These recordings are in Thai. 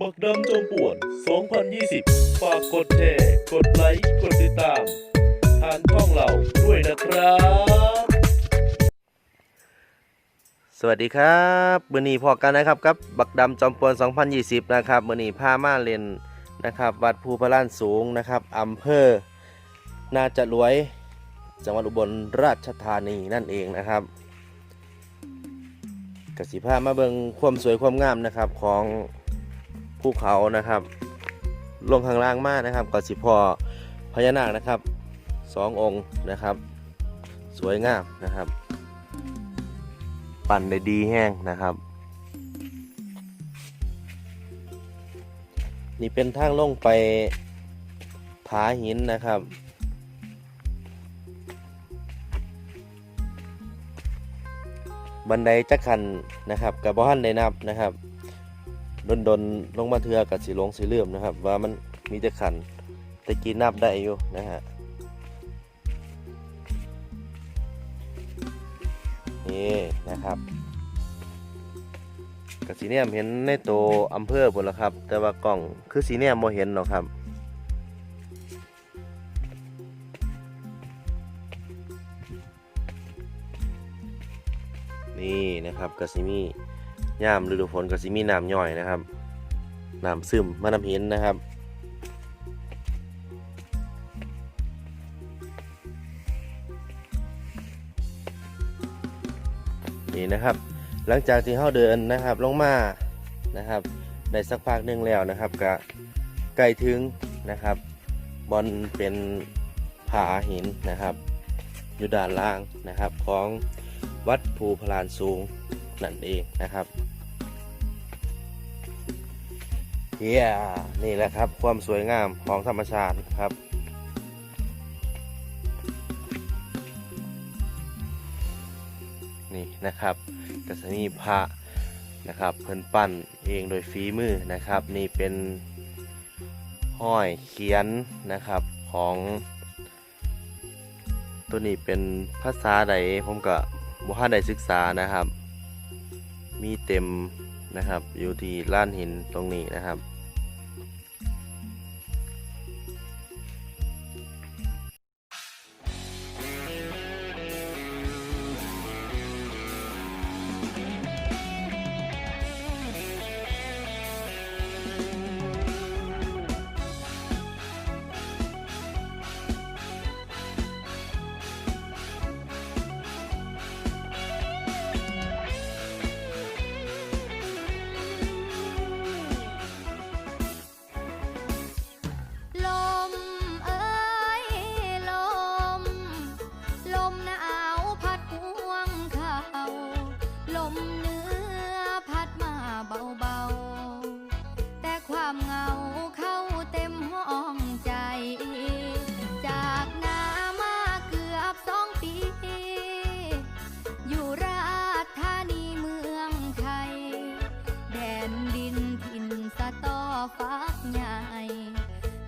บักดำจอมป่วน 2020 ฝากกดแชร์กดไลค์ กดติดตามทางช่องเราด้วยนะครับ สวัสดีครับมือนี้พอกันนะครับกับบักดำจอมปวน 2020 นะครับมือนี้พามาเล่นนะครับ วัดภูพระลานสูงนะครับอำเภอนาจะรวยจังหวัดอุบลราชธานีนั่นเองนะครับกสิพามาเบิงความสวยความงามนะครับของ ภูเขานะครับ ลงข้างล่างมากนะครับกสิพอพญานาคนะครับสององค์นะครับ สวยงามนะครับ ปั่นได้ดีแห้งนะครับ นี่เป็นทางลงไปผาหินนะครับบันไดจักขันนะครับกับบ้านได้นับนะครับ ดนดนลงมาเทือกับสีลงสีเลื่อมนะครับ ว่ามันมีจักขันแต่กินนับได้อยู่นะฮะนี่นะครับกับสีเนียมเห็นในโตอำเภอบนแล้วครับ แต่ว่ากล่องคือสีเนียมโมเห็นหรอกครับนี่นะครับกสิมี ยามฤดูฝนกสิมีน้ำย่อยนะครับน้ำซึมมาน้ำหินนะครับ นี่นะครับ หลังจากที่เขาเดินนะครับลงมานะครับได้สักพักหนึงแล้วนะครับก็ใกล้ถึงนะครับบอลเป็นผาหินนะครับ อยู่ด้านล่างนะครับของวัดภูพลานสูง นั่นเองนะครับเฮียนี่แหละครับ ความสวยงามของธรรมชาติครับ นี่นะครับก็จะมีพระนะครับ เพิ่นปั้นเองโดยฝีมือนะครับ นี่เป็นห้อยเขียนนะครับของ ตัวนี้เป็นภาษาใดผมก็บ่ทันได้ศึกษานะครับ มีเต็มนะครับ อยู่ที่ล้านหินตรงนี้นะครับะตอฟักใหญ่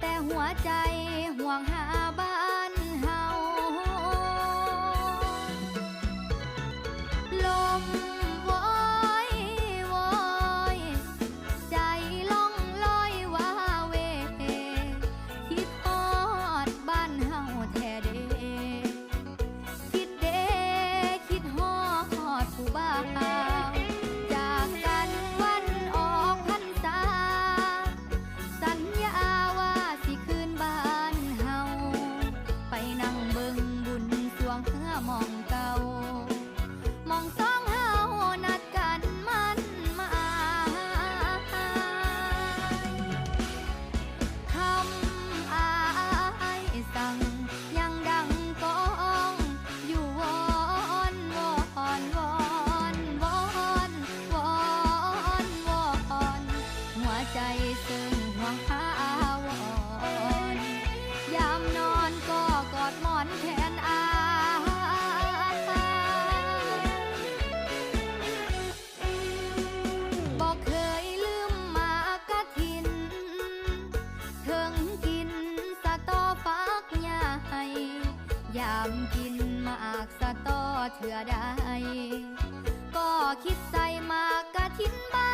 แต่หัวใจ นกินมากสะตอเถื่อใดก็คิดใส่มากกะทิ้นบ้า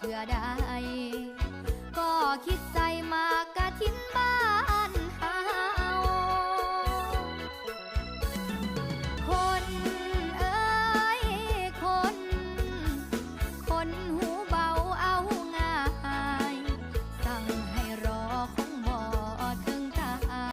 เพื่อใดก็คิดใจ